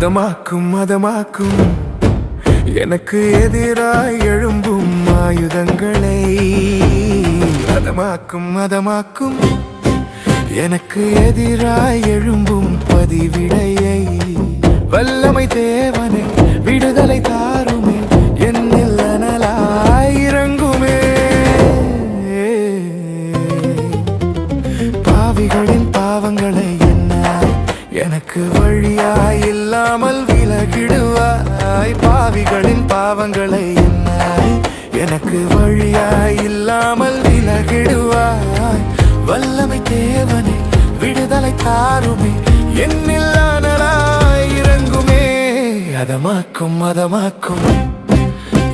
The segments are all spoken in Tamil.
மதமாக்கும் மதமாக்கும். எனக்கு எதிராய் எழும்பும் ஆயுதங்களை. மதமாக்கும் மதமாக்கும். எனக்கு எதிராய் எழும்பும் பதிவிடையை. வல்லமை தேவனை விடுதலை தாருமே என்னில் அனலாய் இறங்குமே. பாவிகளின் பாவங்களை என்ன எனக்கு வழியாய் இல்லாமல் விலகிடுவாய். பாவிகளின் பாவங்களை என்ன எனக்கு வழியாய் இல்லாமல் விலகிடுவாய். வல்லமை தேவனே விடுதலை தாருமே. என்னில் அனலாய் இறங்குமே. அதமாக்கும் அதமாக்கும்.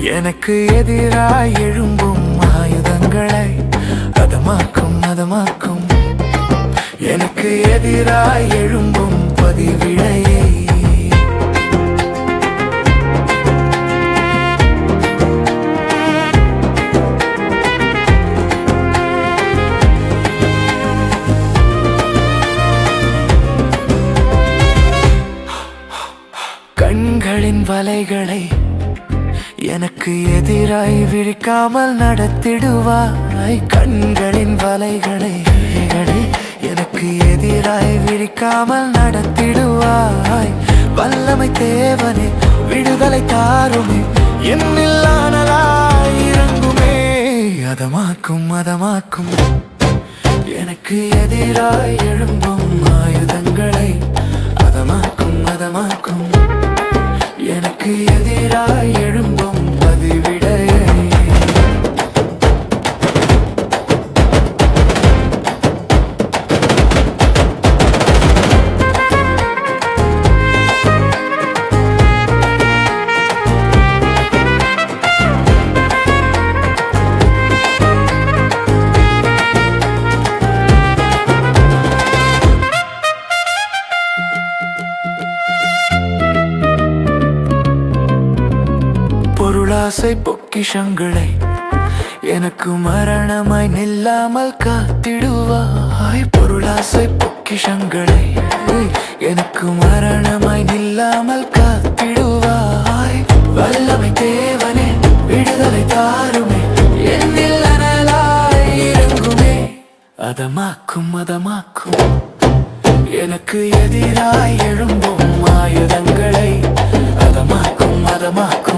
எனக்கு எதிராய் எழும்பும் ஆயுதங்களை. அதமாக்கும் அதமாக்கும். எனக்கு எதிராய் வலைகளை எனக்கு எதிராய் விழிக்காமல் நடத்திடுவாய். கண்களின் வலைகளை எனக்கு எதிராய் விழிக்காமல் நடத்திடுவாய். வல்லமை தேவனே விடுதலை தாருமே என்னில் ஆனலாய் இறங்குமே. அதமாக்கும் அதமாக்கும் எனக்கு எதிராய் பொருளாசை பொக்கிஷங்களை எனக்கு மரணமாய் நில்லாமல் காத்திடுவாய். பொருளாசை பொக்கிஷங்களை எனக்கு மரணமாய் நில்லாமல் காத்திடுவாய். வல்லமை தேவனே விடுதலை தாருமே என்னில் அனலாய் இறங்குமே. அதமாக்கும் அதமாக்கும் எனக்கு எதிராய் எழும்பும் ஆயுதங்களை. அதமாக்கும் அதமாக்கும்.